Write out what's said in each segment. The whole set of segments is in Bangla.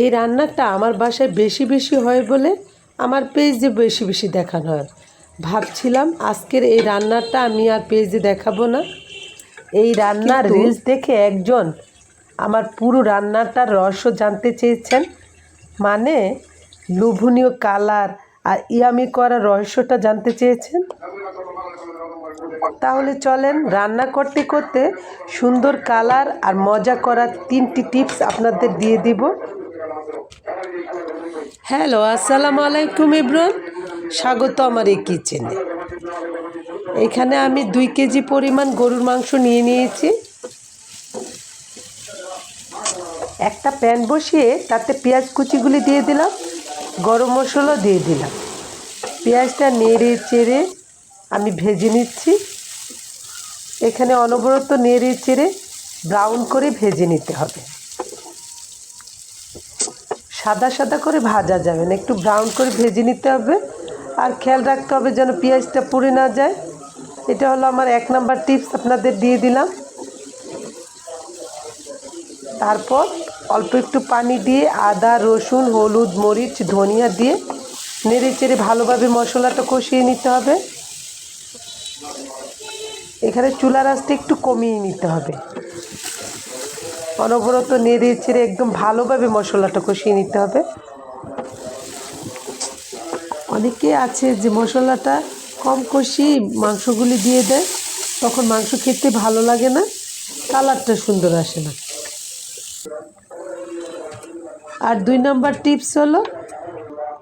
এই রান্নাটা আমার বাসায় বেশি বেশি হয় বলে আমার পেজে বেশি বেশি দেখানো হয়। ভাবছিলাম আজকের এই রান্নাটা আমি আর পেজে দেখাবো না। এই রান্নার রিলস দেখে একজন আমার পুরো রান্নাটার রহস্য জানতে চেয়েছেন। মানে লোভনীয় কালার আর ইয়ামি করার রহস্যটা জানতে চেয়েছেন। তাহলে চলেন রান্না করতে করতে সুন্দর কালার আর মজা করার তিনটি টিপস আপনাদের দিয়ে দিব। হ্যালো, আসসালামু আলাইকুম ইব্রান স্বাগত আমার এই কিচেনে। এখানে আমি দুই কেজি পরিমাণ গরুর মাংস নিয়ে নিয়েছি। একটা প্যান বসিয়ে তাতে পেঁয়াজ কুচিগুলি দিয়ে দিলাম, গরম মশলা দিয়ে দিলাম। পেঁয়াজটা নেড়ে চেড়ে আমি ভেজে নিচ্ছি। এখানে অনবরত নেড়ে চেড়ে ব্রাউন করে ভেজে নিতে হবে। সাদা সাদা করে ভাজা যাবে না, একটু ব্রাউন করে ভেজে নিতে হবে। আর খেয়াল রাখতে হবে যেন পেঁয়াজটা পুড়ে না যায়। এটা হলো আমার এক নাম্বার টিপস আপনাদের দিয়ে দিলাম। তারপর অল্প একটু পানি দিয়ে আদা, রসুন, হলুদ, মরিচ, ধনিয়া দিয়ে নেড়ে চেড়ে ভালোভাবে মশলাটা কষিয়ে নিতে হবে। এখানে চুলার আঁচটা একটু কমিয়ে নিতে হবে। অনবরত নেড়ে চেড়ে একদম ভালোভাবে মশলাটা কষিয়ে নিতে হবে। অনেকে আছে যে মশলাটা কম কষিয়ে মাংসগুলি দিয়ে দেয়, তখন মাংস খেতে ভালো লাগে না, কালারটা সুন্দর আসে না। আর দুই নম্বর টিপস হলো,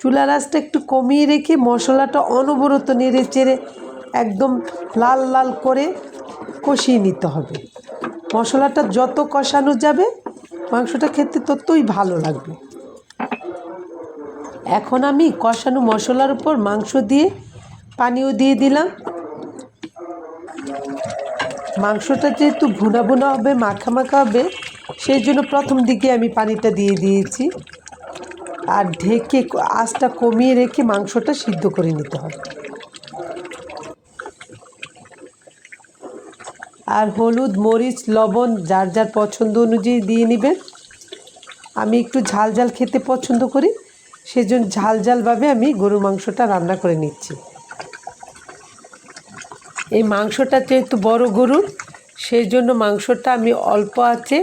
চুলার আঁচটা একটু কমিয়ে রেখে মশলাটা অনবরত নেড়ে চেড়ে একদম লাল লাল করে কষিয়ে নিতে হবে। মশলাটা যত কষানো যাবে, মাংসটা খেতে ততই ভালো লাগবে। এখন আমি কষানো মশলার উপর মাংস দিয়ে পানিও দিয়ে দিলাম। মাংসটা যেহেতু ভুনা ভুনা হবে, মাখা মাখা হবে, সেই জন্য প্রথম দিকে আমি পানিটা দিয়ে দিয়েছি। আর ঢেকে আঁচটা কমিয়ে রেখে মাংসটা সিদ্ধ করে নিতে হবে। আর হলুদ, মরিচ, লবণ যার যার পছন্দ অনুযায়ী দিয়ে নেবেন। আমি একটু ঝাল ঝাল খেতে পছন্দ করি, সেজন্য ঝাল ঝালভাবে আমি গরুর মাংসটা রান্না করে নিচ্ছি। এই মাংসটা যেহেতু বড় গরুর সেই জন্য মাংসটা আমি অল্প আছে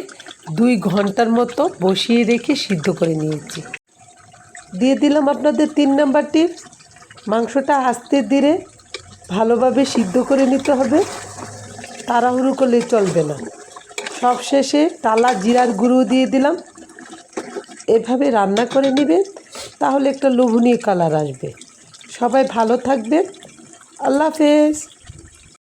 দুই ঘণ্টার মতো বসিয়ে রেখে সিদ্ধ করে নিয়েছি। দিয়ে দিলাম আপনাদের তিন নাম্বার মাংসটা আস্তে ধীরে ভালোভাবে সিদ্ধ করে নিতে হবে। তাড়াহুড়ো করলে চলবে না। সব শেষে টালা জিরার গুঁড়ো দিয়ে দিলাম। এভাবে রান্না করে নেবে তাহলে একটা লোভনীয় কালার আসবে। সবাই ভালো থাকবেন। আল্লাহ হাফেজ।